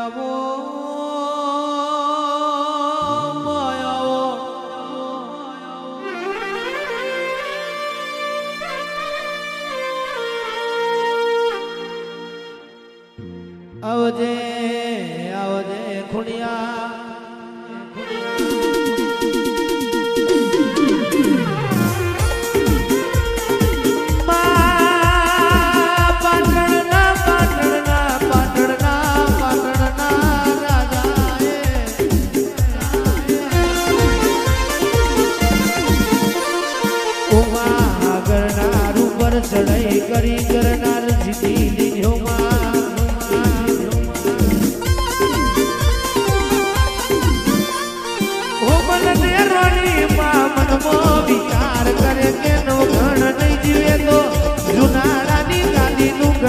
Yeah, boy.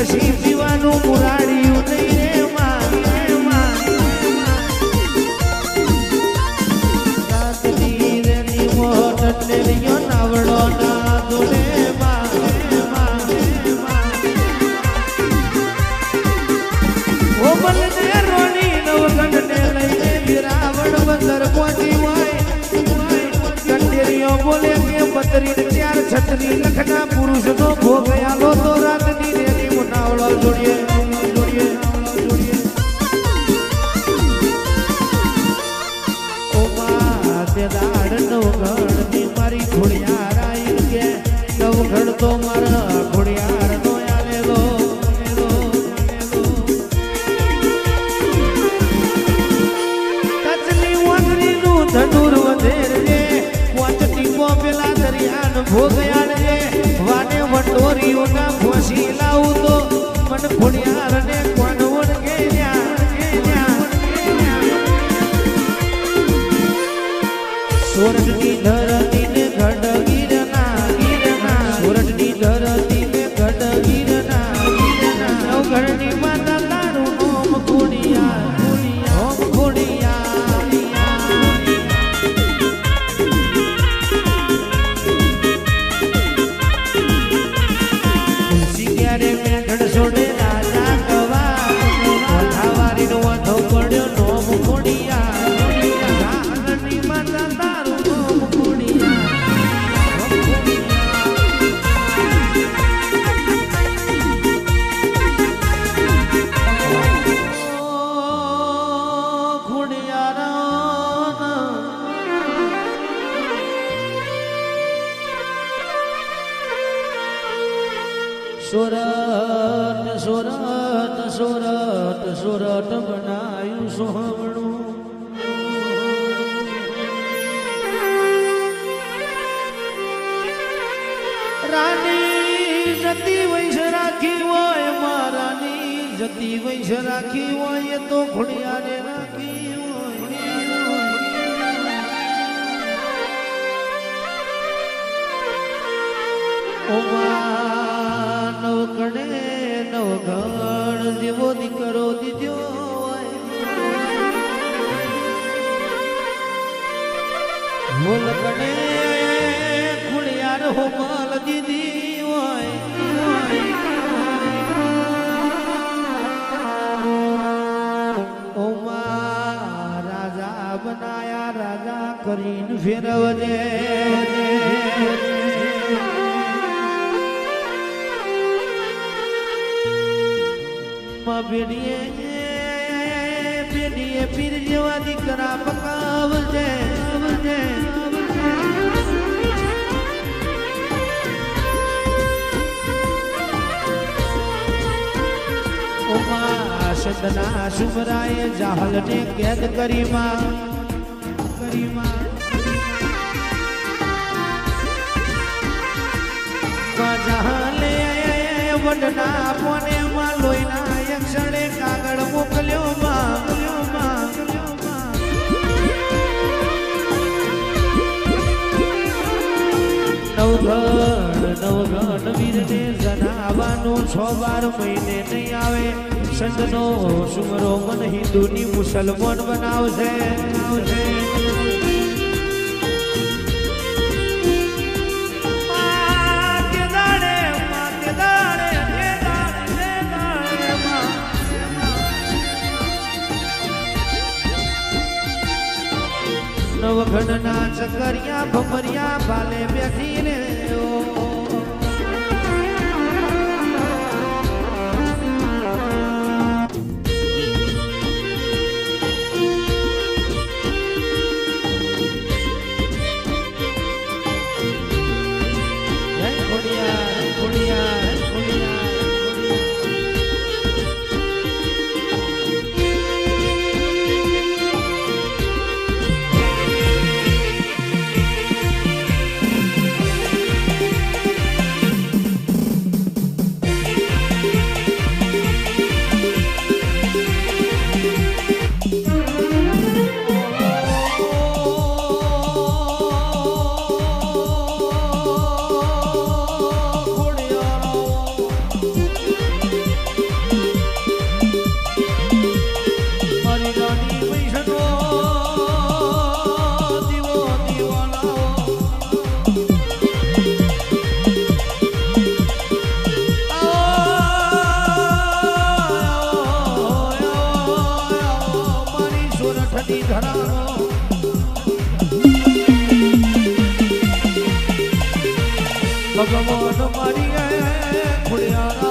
ગાદીનું પીવાનું મુરાડિયું નહીં રે છત્રી લખના પુરુષનો દરિયાન ભોગયાળ રે વાને વટોરીઓના ફોસી લાવું તો મન ખોડિયાર ને કોણ સુરત બનાયું સોહમણું રાની જતી વૈશ રાખી હોય મારાની જતી વૈશ રાખી હોય તો ખોડિયારે રાખી હોય. ઓમા નવ નવગણ જેવો દીકરો દીધો મૂલ કણે ખુણિયાર હો માલ દીધી હોય. ઓમા રાજા બનાયા રાજા કરીને ફેરવજે. સદના સુમરાએ જાહલને કેદ કરીમાં. માં કરી માં જાહલે વડના પોને માં લોહીના યક્ષણે કાગળ મોકલ્યો મોકલ્યો નવઘણ નવઘણ વીરને જનાવાનું છ બાર મહિને નહીં આવે. સંતનો સુમરો મન હિન્દુની મુસલમાન બનાવશે આવશે નવઘણના ચકરિયા ભમરિયા ભાલે બેસીને ભગવાન મારી ખુડિયારા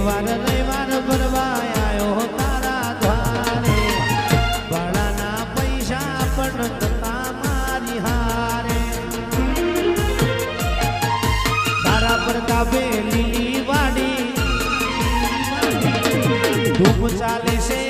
રવિવાર રવિવાર ભરવાય આવ્યો તારા દ્વારે ભાડાના પૈસા પણ થતા મારી હારે. તારા પ્રતાપે લીલી વાડી. ધૂપ ચાલે છે